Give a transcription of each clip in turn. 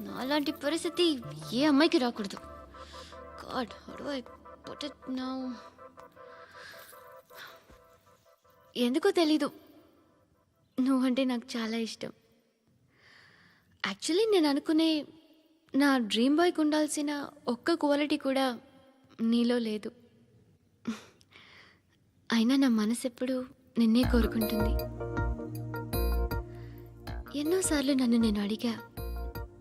నాలాంటి పరిస్థితి ఏ అమ్మాయికి రాకూడదు. God how I put it now ఎందుకో తెలీదు. నువ్వంటే నాకు చాలా ఇష్టం. యాక్చువల్లీ నేను అనుకునే నా డ్రీమ్ బాయ్కి ఉండాల్సిన ఒక్క క్వాలిటీ కూడా నీలో లేదు. అయినా నా మనసు ఎప్పుడు నిన్నే కోరుకుంటుంది. ఎన్నోసార్లు నన్ను నేను అడిగా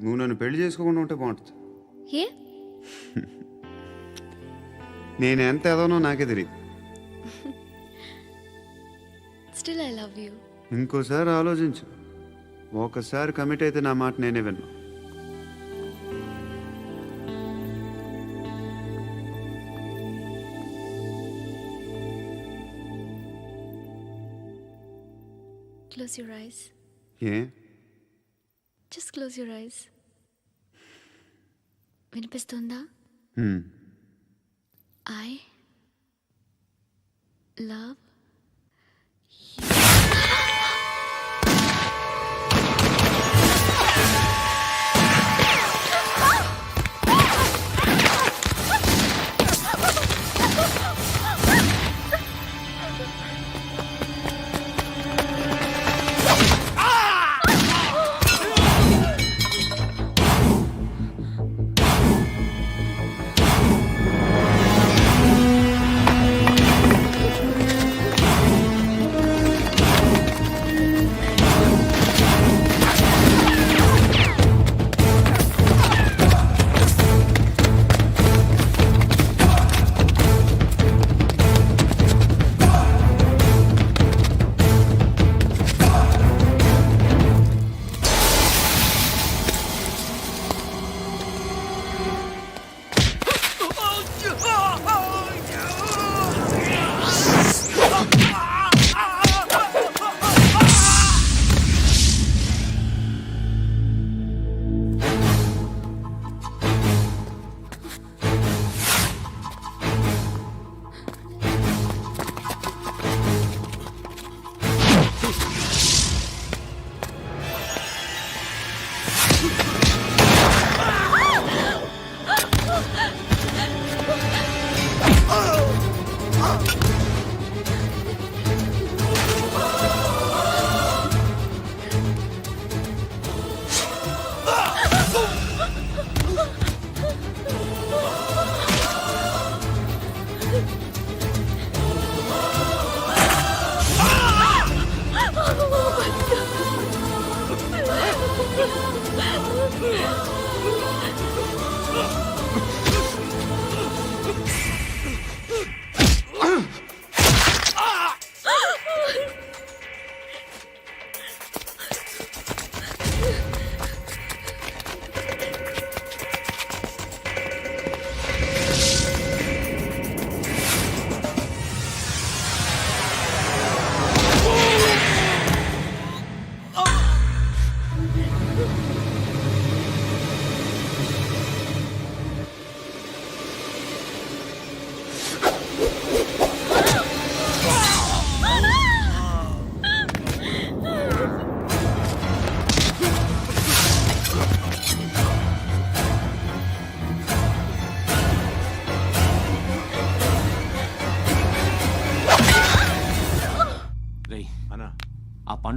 నువ్వు నన్ను పెళ్ళి చేసుకోకుండా ఉంటే బాగుంటుంది. ఏ? నేను ఎంత ఎదవనో నాకే తెలియదు స్టిల్ ఐ లవ్ యూ ఇంకోసారి ఆలోచించు. ఒకసారి కమిట్ అయితే నా మాట నేనే విన్నా. క్లోజ్ యువర్ ఐస్ ఏ? జస్ట్ క్లోజ్ యువర్ ఐస్ వినిపిస్తుందా. ఐ లవ్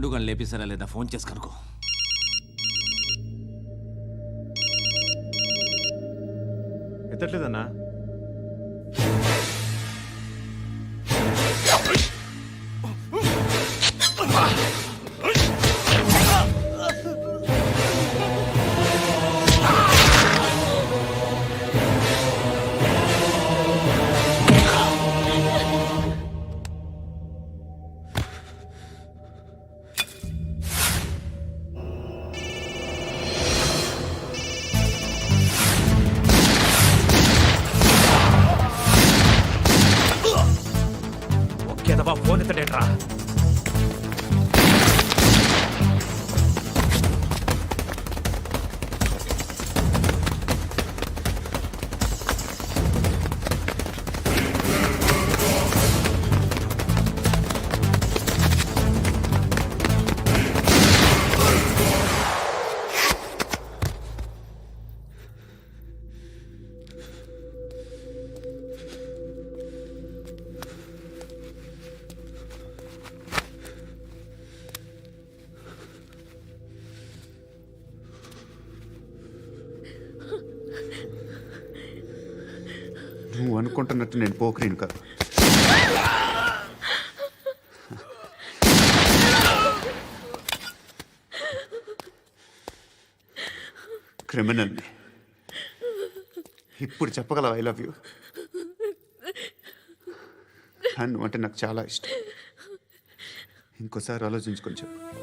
పండుగ లేపేశారా లేదా? ఫోన్ చేసి కనుకో ఎత్తట్లేదన్నా? ఫోన్ ఎత్తడేట్రా అనుకుంటున్నట్టు నేను పోకరీని కాదు. క్రిమినల్ని. ఇప్పుడు చెప్పగలవు ఐ లవ్ యూ నువ్వు అంటే నాకు చాలా ఇష్టం. ఇంకోసారి ఆలోచించుకొని చెప్పు.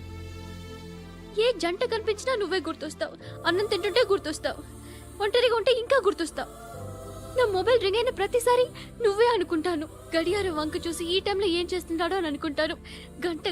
ఏ జంట కనిపించినా నువ్వే గుర్తొస్తావు. అన్నం తింటుంటే గుర్తొస్తావు. ఒంటరిగా ఉంటే ఇంకా గుర్తొస్తావు. నా మొబైల్ రింగ్ అయిన ప్రతిసారి నువ్వే అనుకుంటాను. గడియారం వంక చూసి ఈ టైంలో ఏం చేస్తున్నాడో అని అనుకుంటాను. గంట